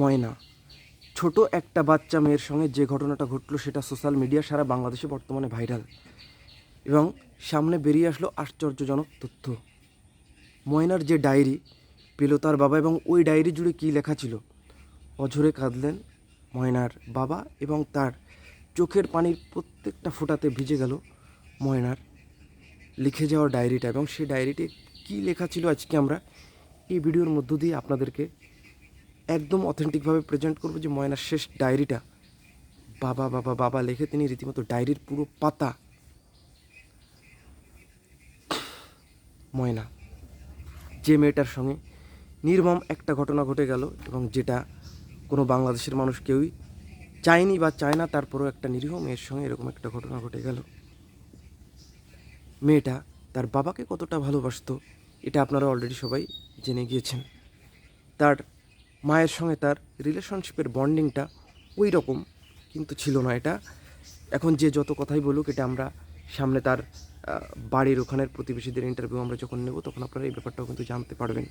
ময়না। ছোট একটা বাচ্চা মেয়ের সঙ্গে যে ঘটনাটা ঘটলো সেটা সোশ্যাল মিডিয়া সারা বাংলাদেশে বর্তমানে ভাইরাল এবং সামনে বেরিয়ে আসলো আশ্চর্যজনক তথ্য। ময়নার যে ডায়েরি, পেল তার বাবা এবং ওই ডায়েরি জুড়ে কী লেখা ছিল? অঝরে কাঁদলেন ময়নার বাবা এবং তার চোখের পানির প্রত্যেকটা ফোটাতে ভিজে গেল ময়নার লিখে যাওয়া ডায়েরিটা এবং সেই ডায়েরিতে কী লেখা ছিল আজকে আমরা এই ভিডিওর মধ্য দিয়ে আপনাদেরকে একদম অথেন্টিকভাবে প্রেজেন্ট করব যে ময়নার শেষ ডায়েরিটা বাবা বাবা বাবা লিখে তিনি রীতিমতো ডায়েরির পুরো পাতা। ময়না, যে মেয়েটার সঙ্গে নির্মম একটা ঘটনা ঘটে গেল এবং যেটা কোনো বাংলাদেশের মানুষ কেউই চায়নি বা চায় না, তারপরেও একটা নিরীহ মেয়ের সঙ্গে এরকম একটা ঘটনা ঘটে গেল। মেয়েটা তার বাবাকে কতটা ভালোবাসতো, এটা আপনারা অলরেডি সবাই জেনে গিয়েছেন। তার মায়ের সঙ্গে তার রিলেশনশিপের বন্ডিংটা ওই রকম কিন্তু ছিল না এটা। এখন যে যত কথাই বলুক, এটা আমরা সামনে তার বাড়ির ওখানের প্রতিবেশীদের ইন্টারভিউ আমরা যখন নেব, তখন আপনারা এই ব্যাপারটাও কিন্তু জানতে পারবেন।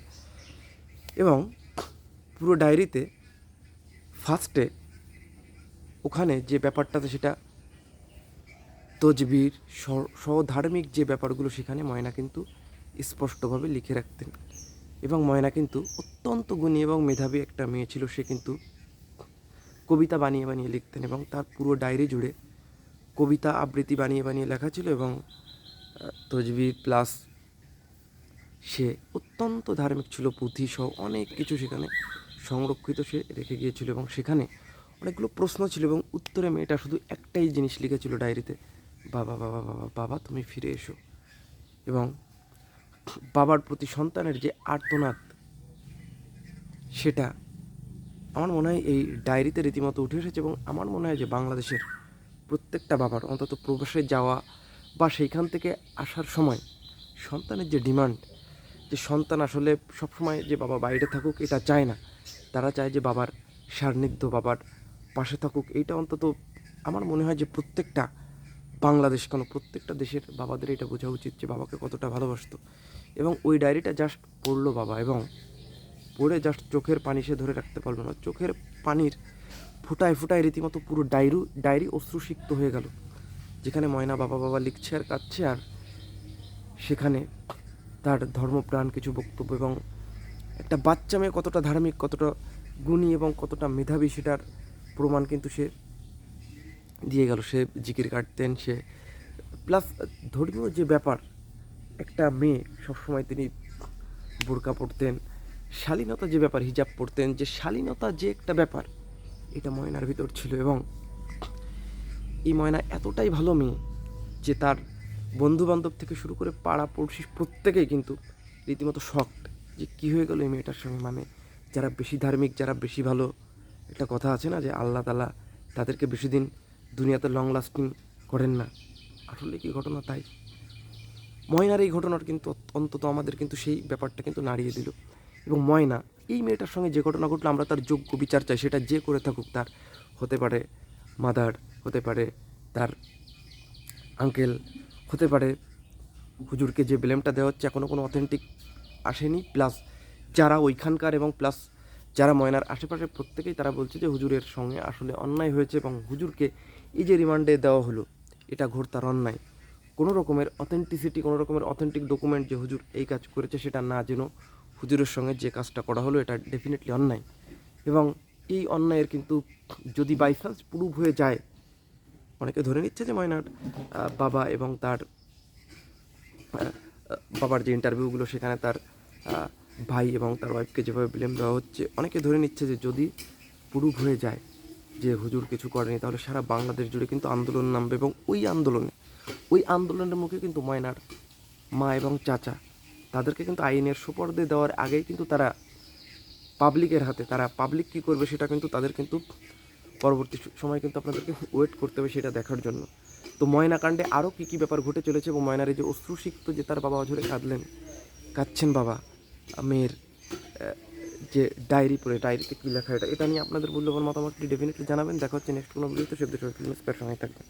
এবং পুরো ডায়েরিতে ফার্স্টে ওখানে যে ব্যাপারটাতে সেটা তজবির স- স্বধার্মিক যে ব্যাপারগুলো সেখানে ময়না কিন্তু স্পষ্টভাবে লিখে রাখতেন। এবং ময়না কিন্তু অত্যন্ত গুণী এবং মেধাবী একটা মেয়ে ছিল। সে কিন্তু কবিতা বানিয়ে বানিয়ে লিখতেন এবং তার পুরো ডায়েরি জুড়ে কবিতা আবৃত্তি বানিয়ে বানিয়ে লেখা ছিল এবং তজবির প্লাস সে অত্যন্ত ধার্মিক ছিল, পুঁথি সহ অনেক কিছু সেখানে সংরক্ষিত সে রেখে গিয়েছিল এবং সেখানে অনেকগুলো প্রশ্ন ছিল এবং উত্তরে মেয়েটা শুধু একটাই জিনিস লিখেছিল ডায়েরিতে, বাবা বাবা বাবা বাবা, তুমি ফিরে এসো। এবং বাবার প্রতি সন্তানের যে আর্তনাদ, সেটা আমার মনে হয় এই ডায়েরিতে রীতিমতো উঠে এসেছে এবং আমার মনে হয় যে বাংলাদেশের প্রত্যেকটা বাবার অন্তত প্রবাসে যাওয়া বা সেইখান থেকে আসার সময় সন্তানের যে ডিমান্ড, যে সন্তান আসলে সবসময় যে বাবা বাইরে থাকুক এটা চায় না। তারা চায় যে বাবার সান্নিধ্য, বাবার পাশে থাকুক। এইটা অন্তত আমার মনে হয় যে প্রত্যেকটা বাংলাদেশ কেন? প্রত্যেকটা দেশের বাবাদের এটা বোঝা উচিত যে বাবাকে কতটা ভালোবাসতো। এবং ওই ডায়েরিটা জাস্ট পড়ল বাবা এবং পড়ে জাস্ট চোখের পানি সে ধরে রাখতে পারল না। চোখের পানির ফুটায় ফুটায় রীতিমতো পুরো ডায়েরি ডায়েরি অশ্রুসিক্ত হয়ে গেল। যেখানে ময়না বাবা বাবা লিখছে আর কাঁদছে আর সেখানে তার ধর্মপ্রাণ কিছু বক্তব্য এবং একটা বাচ্চা মেয়ে কতটা ধার্মিক, কতটা গুণী এবং কতটা মেধাবী সেটার প্রমাণ কিন্তু সে দিয়ে গেল, সে জিকির কাটতেন, সে প্লাস ধর্মীয় যে ব্যাপার, একটা মেয়ে সবসময় তিনি বোরকা পরতেন, শালীনতা যে ব্যাপার, হিজাব পরতেন, যে শালীনতা যে একটা ব্যাপার, এটা ময়নার ভিতর ছিল এবং এই ময়না এতটাই ভালো মেয়ে যে তার বন্ধু বান্ধব থেকে শুরু করে পাড়া পড়শি প্রত্যেকেই কিন্তু রীতিমতো শকড যে কী হয়ে গেল এই মেয়েটার সঙ্গে। মানে যারা বেশি ধার্মিক, যারা বেশি ভালো, একটা কথা আছে না যে আল্লাহ তালা তাদেরকে বেশি দিন দুনিয়াতে লং লাস্টিং করেন না। আসলে কি ঘটনা তাই? ময়নার এই ঘটনার কিন্তু অন্তত আমাদের কিন্তু সেই ব্যাপারটা কিন্তু নাড়িয়ে দিল। এবং ময়না, এই মেয়েটার সঙ্গে যে ঘটনা ঘটলো আমরা তার যোগ্য বিচার চাই, সেটা যে করে থাকুক তার, হতে পারে মাদার, হতে পারে তার আঙ্কেল হতে পারে হুজুরকে যে ব্লেমটা দেওয়া হচ্ছে এখনও কোনো অথেন্টিক আসেনি। প্লাস যারা ওইখানকার এবং প্লাস যারা ময়নার আশেপাশে প্রত্যেকেই তারা বলছে যে হুজুরের সঙ্গে আসলে অন্যায় হয়েছে এবং হুজুরকে এই যে রিমান্ডে দেওয়া হলো, এটা ঘোর তার অন্যায়। কোনো রকমের অথেন্টিসিটি কোনো রকমের অথেন্টিক ডকুমেন্ট যে হুজুর এই কাজ করেছে সেটা না যেন হুজুরের সঙ্গে যে কাজটা করা হলো, এটা ডেফিনেটলি অন্যায়। এবং এই অন্যায়ের কিন্তু যদি বাই চান্স প্রুভ হয়ে যায়, অনেকে ধরে নিচ্ছে যে ময়নার বাবা এবং তার বাবার যে ইন্টারভিউগুলো সেখানে তার ভাই এবং তার ওয়াইফকে যেভাবে ব্লেম দেওয়া হচ্ছে, অনেকে ধরে নিচ্ছে যে যদি প্রুভ হয়ে যায়, যে হুজুর কিছু করেনি, তাহলে সারা বাংলাদেশ জুড়ে কিন্তু আন্দোলন নামবে এবং ওই আন্দোলনে, ওই আন্দোলনের মুখে কিন্তু ময়নার মা এবং চাচা, তাদেরকে কিন্তু আইনের সুপর্দে দেওয়ার আগেই কিন্তু তারা পাবলিকের হাতে, তারা পাবলিক কী করবে সেটা কিন্তু তাদের কিন্তু পরবর্তী সময় কিন্তু আপনাদেরকে ওয়েট করতে হবে সেটা দেখার জন্য। তো ময়না কাণ্ডে আরও কী কী ব্যাপার ঘটে চলেছে এবং ময়নার যে অশ্রুসিক্ত যে তার বাবা অঝরে কাঁদলেন, কাঁদছেন বাবা আহ, মেয়ের যে ডায়েরি পড়ে ডায়েরিতে কী লেখা এটা এটা নিয়ে আপনাদের মূল্যবান মতামতটি ডেফিনেটলি জানাবেন দেখা হচ্ছে নেক্সট কোনো ভিডিওতে ফিল্ম সঙ্গে থাকবেন